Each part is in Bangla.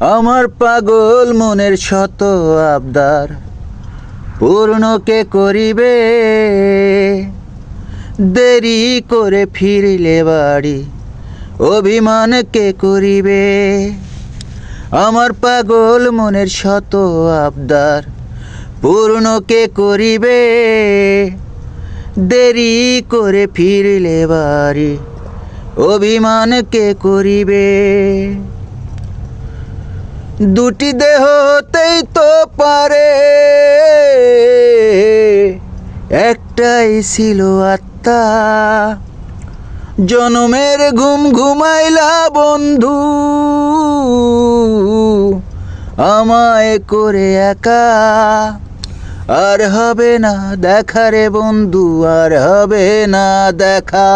আমার পাগল মনের শত আবদার পূর্ণ কে করিবে? দেরি করে ফিরিলে বাড়ি, অভিমান কে করিবে? আমার পাগল মনের শত আবদার পূর্ণ কে করিবে? দেরি করে ফিরিলে বাড়ি, অভিমান কে করিবে? দুটি দেহ হতেই তো পারে। একটাই ছিল আত্মা। জনমের ঘুম ঘুমাইলা বন্ধু। আমায় করে একা। আর হবে না দেখা রে বন্ধু, আর হবে না দেখা।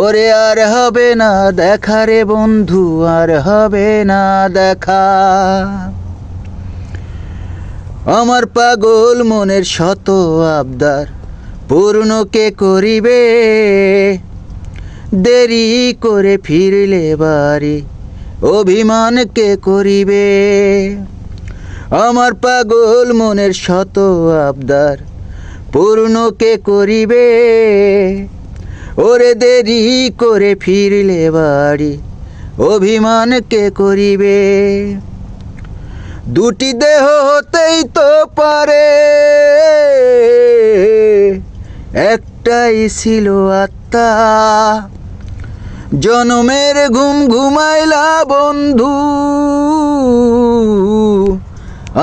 ওরে আর হবে না দেখা রে বন্ধু, আর হবে না দেখা। আমার পাগল মনের শত আবদার পূর্ণ কে করিবে? দেরি করে ফিরলে বাড়ি, অভিমান কে করিবে? আমার পাগল মনের শত আবদার পূর্ণ কে করিবে? ওরে দেরি করে ফিরলে বাড়ি, অভিমান কে করিবে? দুটি দেহ হতেই তো পারে, একটাই ছিল আত্মা। জনমের ঘুম ঘুমাইলা বন্ধু,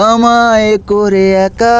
আমায় করে একা।